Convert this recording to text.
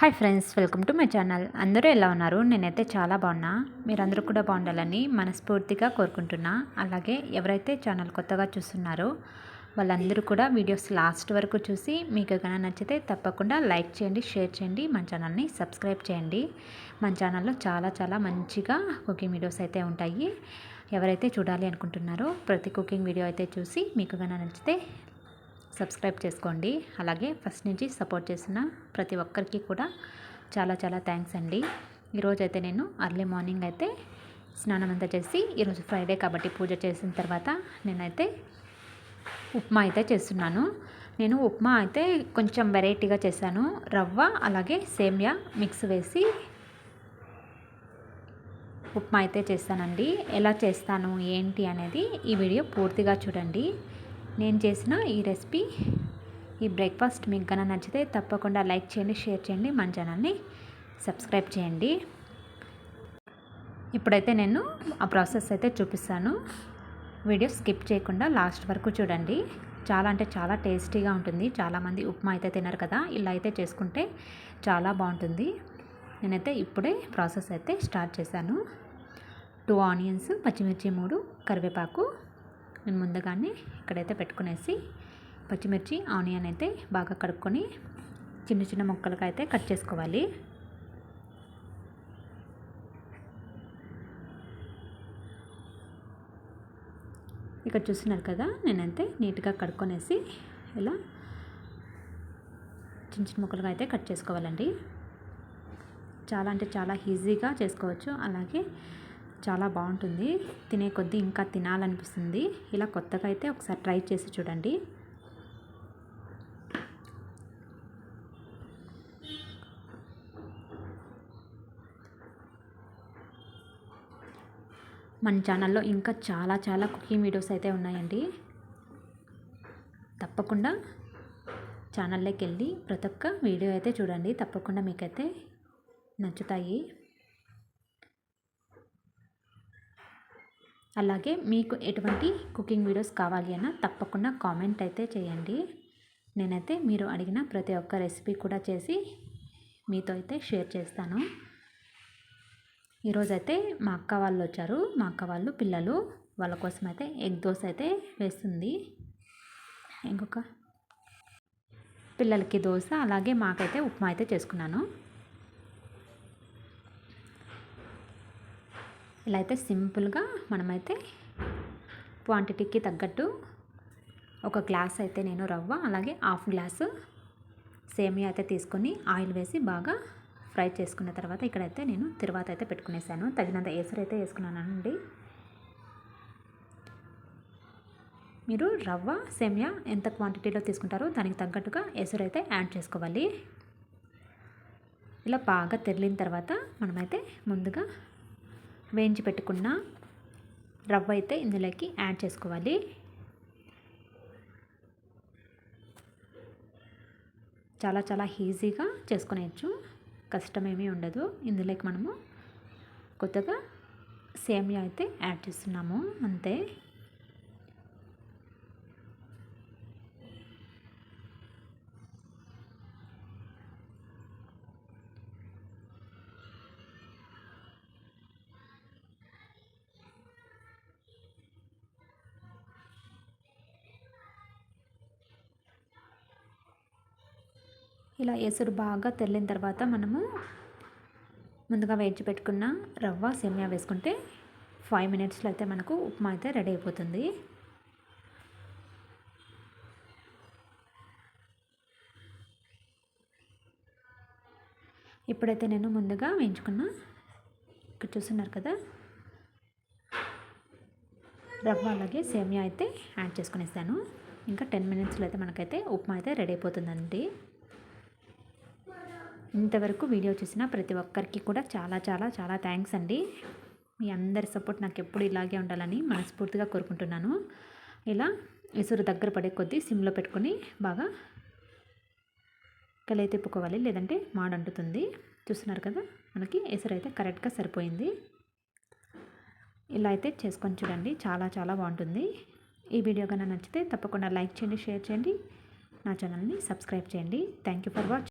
Hi friends welcome to my channel. అందరూ ఎలా ఉన్నారు? నేనైతే చాలా బాగున్నా. మీరందరూ కూడా బాగుండాలని మనస్ఫూర్తిగా కోరుకుంటున్నా. అలాగే ఎవరైతే ఛానల్ కొత్తగా చూస్తున్నారో వాళ్ళందరూ కూడా వీడియోస్ లాస్ట్ వరకు చూసి మీకు కనుక నచ్చితే తప్పకుండా లైక్ చేయండి షేర్ చేయండి మన ఛానల్ని సబ్స్క్రైబ్ చేయండి. మన ఛానల్లో చాలా చాలా మంచిగా కుకింగ్ వీడియోస్ అయితే ఉంటాయి. ఎవరైతే చూడాలి అనుకుంటున్నారో ప్రతి కుకింగ్ వీడియో అయితే చూసి మీకు కనుక నచ్చితే సబ్స్క్రైబ్ చేసుకోండి. అలాగే ఫస్ట్ నుంచి సపోర్ట్ చేసిన ప్రతి ఒక్కరికి కూడా చాలా చాలా థ్యాంక్స్ అండి. ఈరోజు అయితే నేను అర్లీ మార్నింగ్ అయితే స్నానం అంతా చేసి ఈరోజు ఫ్రైడే కాబట్టి పూజ చేసిన తర్వాత నేనైతే ఉప్మా అయితే చేస్తున్నాను. నేను ఉప్మా అయితే కొంచెం వెరైటీగా చేశాను. రవ్వ అలాగే సేమియా మిక్స్ వేసి ఉప్మా అయితే చేస్తానండి. ఎలా చేస్తాను ఏంటి అనేది ఈ వీడియో పూర్తిగా చూడండి. నేను చేసిన ఈ రెసిపీ ఈ బ్రేక్ఫాస్ట్ మీకు కన్నా నచ్చితే తప్పకుండా లైక్ చేయండి షేర్ చేయండి మన ఛానల్ని సబ్స్క్రైబ్ చేయండి. ఇప్పుడైతే నేను ఆ ప్రాసెస్ అయితే చూపిస్తాను. వీడియో స్కిప్ చేయకుండా లాస్ట్ వరకు చూడండి. చాలా అంటే చాలా టేస్టీగా ఉంటుంది. చాలామంది ఉప్మా అయితే తినరు కదా ఇలా అయితే చేసుకుంటే చాలా బాగుంటుంది. నేనైతే ఇప్పుడే ప్రాసెస్ అయితే స్టార్ట్ చేశాను. టూ ఆనియన్స్ పచ్చిమిర్చి మూడు కరివేపాకు నేను ముందుగానే ఇక్కడైతే పెట్టుకునేసి పచ్చిమిర్చి ఆనియన్ అయితే బాగా కడుక్కొని చిన్న చిన్న ముక్కలుగా అయితే కట్ చేసుకోవాలి. ఇక్కడ చూస్తున్నారు కదా నేనైతే నీట్గా కడుక్కొనేసి ఇలా చిన్న చిన్న ముక్కలుగా అయితే కట్ చేసుకోవాలండి. చాలా అంటే చాలా ఈజీగా చేసుకోవచ్చు. అలాగే చాలా బాగుంటుంది. తినే కొద్దీ ఇంకా తినాలనిపిస్తుంది. ఇలా కొత్తగా అయితే ఒకసారి ట్రై చేసి చూడండి. మన ఛానల్లో ఇంకా చాలా చాలా కుకింగ్ వీడియోస్ అయితే ఉన్నాయండి. తప్పకుండా ఛానల్లోకి వెళ్ళి ప్రతి ఒక్క వీడియో అయితే చూడండి. తప్పకుండా మీకైతే నచ్చుతాయి. అలాగే మీకు ఎటువంటి కుకింగ్ వీడియోస్ కావాలి అన్న తప్పకుండా కామెంట్ అయితే చేయండి. నేనైతే మీరు అడిగిన ప్రతి ఒక్క రెసిపీ కూడా చేసి మీతో అయితే షేర్ చేస్తాను. ఈరోజైతే మా అక్క వాళ్ళు వచ్చారు. మా అక్క వాళ్ళు పిల్లలు. వాళ్ళ కోసం అయితే ఎగ్ దోశ అయితే వేస్తుంది. ఇంకొక పిల్లలకి దోశ అలాగే మాకైతే ఉప్మా అయితే చేసుకున్నాను. ఇలా అయితే సింపుల్గా మనమైతే క్వాంటిటీకి తగ్గట్టు ఒక గ్లాస్ అయితే నేను రవ్వ అలాగే హాఫ్ గ్లాసు సేమియా అయితే తీసుకొని ఆయిల్ వేసి బాగా ఫ్రై చేసుకున్న తర్వాత ఇక్కడైతే నేను తర్వాత అయితే పెట్టుకునేసాను. తగినంత ఎసరు అయితే వేసుకున్నానండి. మీరు రవ్వ సేమియా ఎంత క్వాంటిటీలో తీసుకుంటారో దానికి తగ్గట్టుగా ఎసరు అయితే యాడ్ చేసుకోవాలి. ఇలా బాగా తెరిలిన తర్వాత మనమైతే ముందుగా వేయించి పెట్టుకున్న రవ్వ అయితే ఇందులోకి యాడ్ చేసుకోవాలి. చాలా చాలా ఈజీగా చేసుకునేయచ్చు. కష్టమేమీ ఉండదు. ఇందులోకి మనము కొత్తగా సేమియా అయితే యాడ్ చేస్తున్నాము. అంతే. ఇలా ఎసురు బాగా తెల్లిన తర్వాత మనము ముందుగా వేయించి పెట్టుకున్న రవ్వ సెమియా వేసుకుంటే ఫైవ్ మినిట్స్లో అయితే మనకు ఉప్మా అయితే రెడీ అయిపోతుంది. ఇప్పుడైతే నేను ముందుగా వేయించుకున్న ఇక్కడ చూస్తున్నారు కదా రవ్వ అలాగే సేమియా అయితే యాడ్ చేసుకునేస్తాను. ఇంకా టెన్ మినిట్స్లో అయితే మనకైతే ఉప్మా అయితే రెడీ అయిపోతుందండి. ఇంతవరకు వీడియో చూసిన ప్రతి ఒక్కరికి కూడా చాలా చాలా చాలా థ్యాంక్స్ అండి. మీ అందరి సపోర్ట్ నాకు ఎప్పుడు ఇలాగే ఉండాలని మనస్ఫూర్తిగా కోరుకుంటున్నాను. ఇలా ఎసురు దగ్గర పడే కొద్దీ సిమ్లో పెట్టుకొని బాగా కలయి తిప్పుకోవాలి లేదంటే మాడంటుతుంది చూస్తున్నారు కదా మనకి ఎసురు అయితే కరెక్ట్గా సరిపోయింది. ఇలా అయితే చేసుకొని చూడండి చాలా చాలా బాగుంటుంది. ఈ వీడియో కన్నా నచ్చితే తప్పకుండా లైక్ చేయండి షేర్ చేయండి. నా ఛానల్ని సబ్స్క్రైబ్ చేయండి. Thank you for watching